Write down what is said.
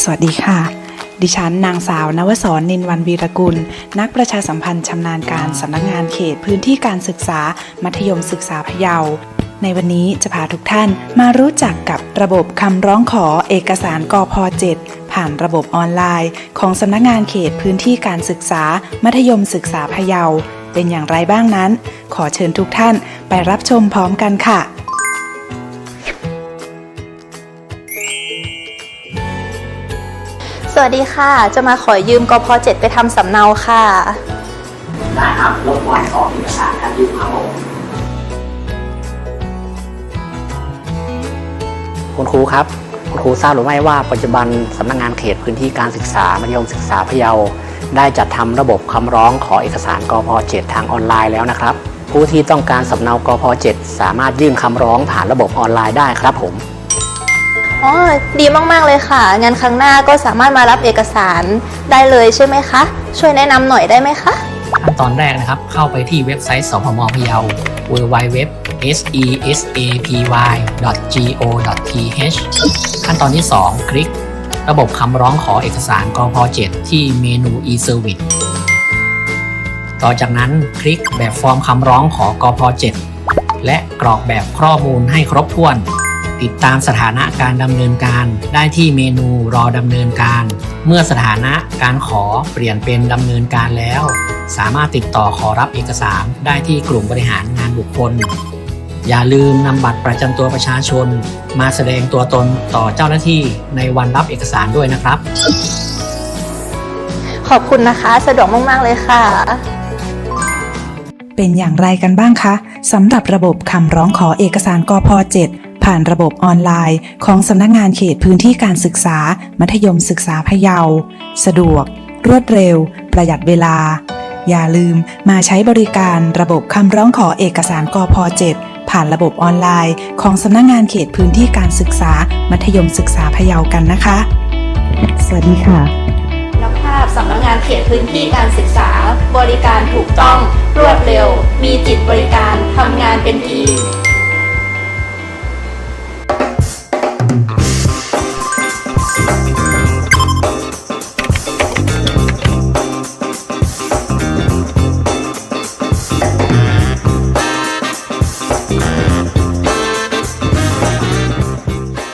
สวัสดีค่ะ ดิฉันนางสาวนวศรนินวันวีรกุล นักประชาสัมพันธ์ชำนาญการสำนักงานเขตพื้นที่การศึกษา มัธยมศึกษาพะเยา ในวันนี้จะพาทุกท่านมารู้จักกับระบบคำร้องขอเอกสารกพ7ผ่านระบบออนไลน์ ของสำนักงานเขตพื้นที่การศึกษา มัธยมศึกษาพะเยา เป็นอย่างไรบ้างนั้น ขอเชิญทุกท่านไปรับชมพร้อมกันค่ะ สวัสดีค่ะ จะมาขอยืมกพ7ไปทำสำเนาค่ะ ได้ครับรบกวนขอเอกสารการยืมครับผมคุณครูครับ คุณครูทราบหรือไม่ว่าปัจจุบันสำนักงงานเขตพื้นที่การศึกษามัธยมศึกษาพะเยา ได้จัดทำระบบคำร้องขอเอกสารกพ7ทางออนไลน์แล้วนะครับ ผู้ที่ต้องการสำเนากพ7สามารถยื่นคำร้องผ่านระบบออนไลน์ได้ครับผม อ๋อดีมากๆเลยค่ะงั้นครั้งหน้าก็สามารถมารับเอกสารได้เลยใช่ไหมคะ ช่วยแนะนำหน่อยได้ไหมคะ ขั้นตอนแรกนะครับ เข้าไปที่เว็บไซต์สพมพะเยา www sesapy.go.th ขั้นตอนที่ 2 คลิก ระบบคำร้องขอเอกสารกพ7ที่เมนู e-service ต่อจากนั้นคลิกแบบฟอร์มคำร้องขอกพ7และกรอกแบบข้อมูลให้ครบถ้วน ติดตามสถานะการดำเนินการได้ที่เมนูรอดำเนินการ เมื่อสถานะการขอเปลี่ยนเป็นดำเนินการแล้ว สามารถติดต่อขอรับเอกสารได้ที่กลุ่มบริหารงานบุคคล อย่าลืมนำบัตรประจำตัวประชาชน มาแสดงตัวตนต่อเจ้าหน้าที่ในวันรับเอกสารด้วยนะครับ ขอบคุณนะคะ สะดวกมาก ๆ เลยค่ะ เป็นอย่างไรกันบ้างคะสำหรับระบบคำร้องขอเอกสารกพ7 ผ่านระบบออนไลน์ของสำนักงานเขตพื้นที่การศึกษา มัธยมศึกษาพะเยา สะดวก รวดเร็ว ประหยัดเวลา อย่าลืมมาใช้บริการระบบคำร้องขอเอกสารกพ7ผ่านระบบออนไลน์ของสำนักงานเขตพื้นที่การศึกษา มัธยมศึกษาพะเยากันนะคะ สวัสดีค่ะคุณภาพสำนักงานเขตพื้นที่การศึกษา บริการถูกต้อง รวดเร็ว มีจิตบริการทำงานเป็นทีม